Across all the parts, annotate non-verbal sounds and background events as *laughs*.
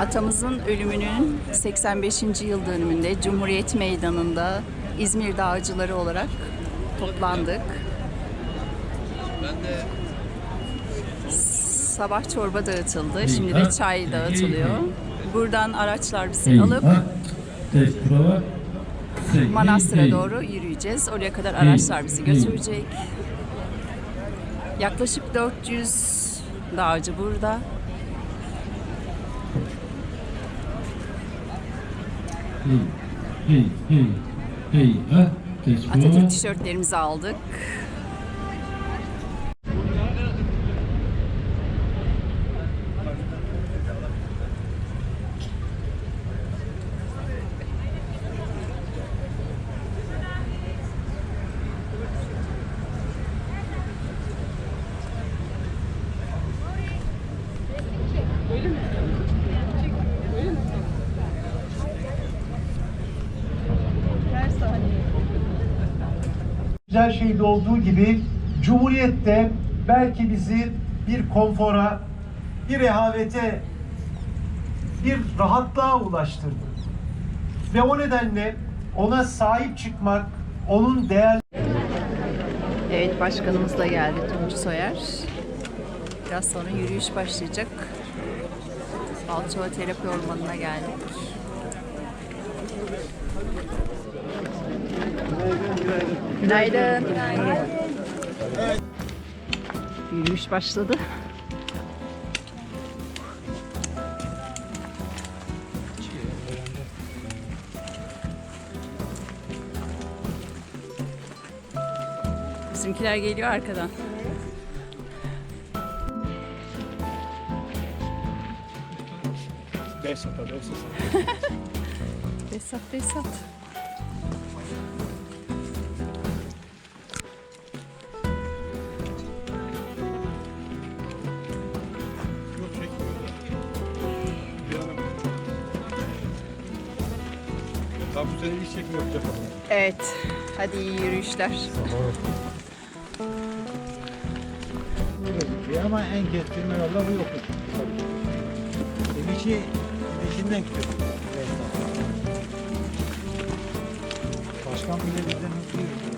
Atamızın ölümünün 85. yıl dönümünde Cumhuriyet Meydanı'nda İzmir Dağcıları olarak toplandık. Sabah çorba dağıtıldı, şimdi de çay dağıtılıyor. Buradan araçlar bizi alıp. Manastır'a doğru yürüyeceğiz. Oraya kadar araçlar bizi götürecek. Yaklaşık 400 dağcı burada. Hey, hey, hey, hey, ah. Atatürk tişörtlerimizi aldık. Güzel şeyde olduğu gibi Cumhuriyet'te belki bizi bir konfora, bir rehavete, bir rahatlığa ulaştırdı. Ve o nedenle ona sahip çıkmak, onun değer Evet başkanımız da geldi Tunç Soyer. Biraz sonra yürüyüş başlayacak. Alçova Terapi Ormanı'na geldik. Günaydın. Günaydın. Yürüyüş başladı. Bizimkiler geliyor arkadan. Besat *laughs* Besat. Daha bu sene iş çekimi yapacak. Evet. Hadi iyi yürüyüşler. Ama en kestirme yolda bu yok. Emişi eşinden gidiyor. Başkan bile bizden hızlı yürüyor.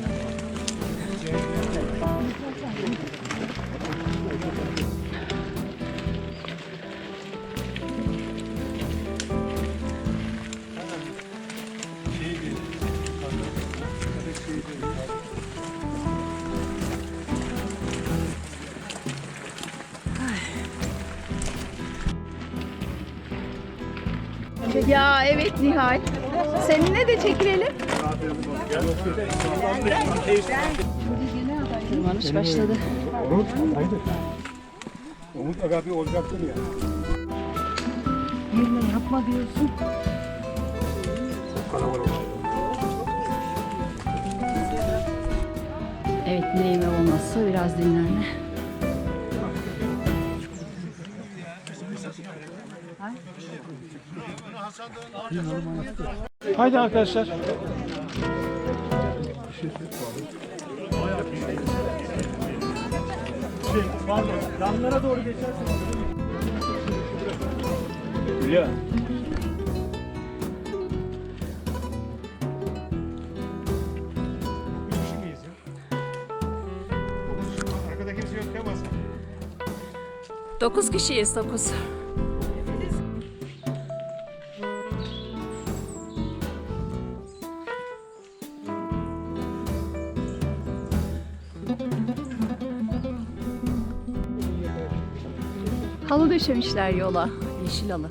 Ya evet Nihal. Seninle de çekilelim. Tırmanış başladı. Umut, haydi. Umut aga bir olacaktır ya. Yürüme yapma diyorsun. Kalabalık. Evet neyime olması biraz dinlenme. Haydi arkadaşlar. Şey, pardon, doğru geçerseniz. Hülya. Üç kişi miyiz Halı döşemişler yola. Yeşil halı.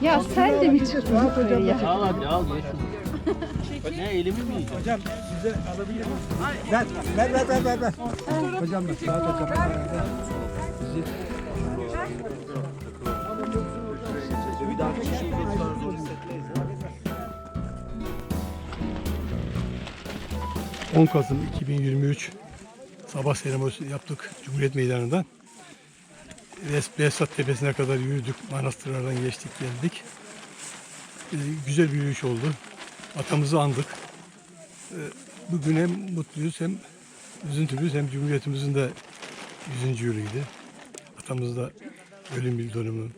Ya sen de mi çıktın yukarıya? Al hadi al ye şunu. ne elimi mi yiyeceksin? Hocam size alabilir miyim? Ver, ver, ver, ver, ver. ver. Hocam bak, Saat hocam. Sizi 10 Kasım 2023 sabah seremonisi yaptık Cumhuriyet Meydanı'ndan. Behzat Tepesi'ne kadar yürüdük. Manastırlardan geçtik geldik. Ee, güzel bir yürüyüş oldu. Atamızı andık. Bugün hem mutluyuz hem üzüntülüyüz hem Cumhuriyetimizin de 100. yılıydı. Atamız da ölüm yıl dönümü.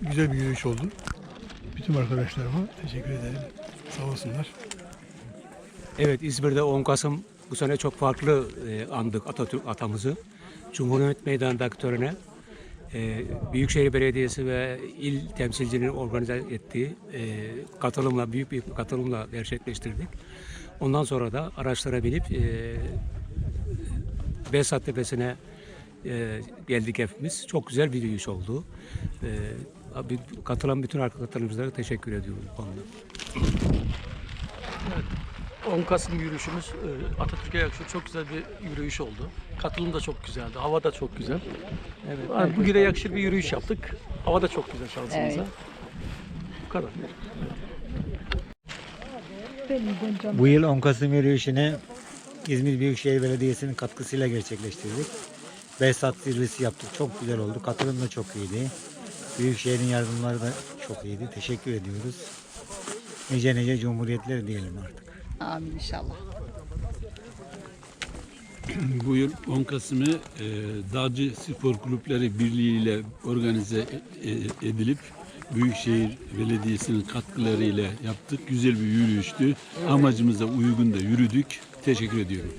Güzel bir yürüyüş oldu. Bütün arkadaşlarıma teşekkür ederim. Sağ olsunlar. Evet İzmir'de 10 Kasım bu sene çok farklı e, andık Atatürk atamızı. Cumhuriyet Meydanı'ndaki törene e, Büyükşehir Belediyesi ve il temsilcinin organize ettiği e, katılımla büyük bir katılımla gerçekleştirdik. Ondan sonra da araçlara binip e, Behzat Tepesi'ne e, geldik hepimiz. Çok güzel bir yürüyüş oldu. E, katılan bütün arkadaşlarımıza teşekkür ediyorum bu konuda. 10 Kasım yürüyüşümüz e, Atatürk'e yakışır çok güzel bir yürüyüş oldu. Katılım da çok güzeldi. Hava da çok güzel. Evet. bugüne yakışır bir yürüyüş yaptık. Hava da çok güzel şansımıza. Evet. Bu kadar. Bu yıl 10 Kasım yürüyüşüne İzmir Büyükşehir Belediyesi'nin katkısıyla gerçekleştirdik. Behzat zirvesi yaptık. Çok güzel oldu. Katılım da çok iyiydi. Büyükşehir'in yardımları da çok iyiydi. Teşekkür ediyoruz. Nice nice cumhuriyetler diyelim artık. Amin inşallah. *clears throat* Bu yıl 10 Kasım'ı e, Dağcı Spor Kulüpleri Birliği ile organize e- e- edilip Büyükşehir Belediyesi'nin katkılarıyla yaptık. Güzel bir yürüyüştü. Amacımıza uygun da yürüdük. Teşekkür ediyorum.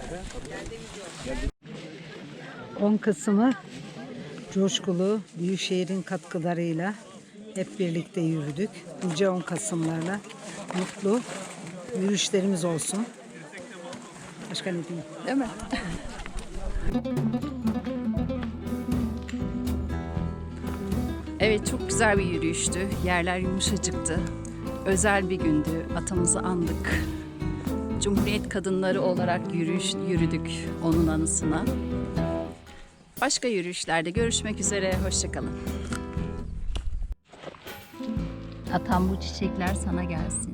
10 Kasım'ı coşkulu Büyükşehir'in katkılarıyla hep birlikte yürüdük. Nice 10 Kasım'larla mutlu yürüyüşlerimiz olsun. Başka ne diyeyim? Değil mi? Evet çok güzel bir yürüyüştü. Yerler yumuşacıktı. Özel bir gündü. Atamızı andık. Cumhuriyet kadınları olarak yürüyüş yürüdük onun anısına. Başka yürüyüşlerde görüşmek üzere. Hoşçakalın. Atam bu çiçekler sana gelsin.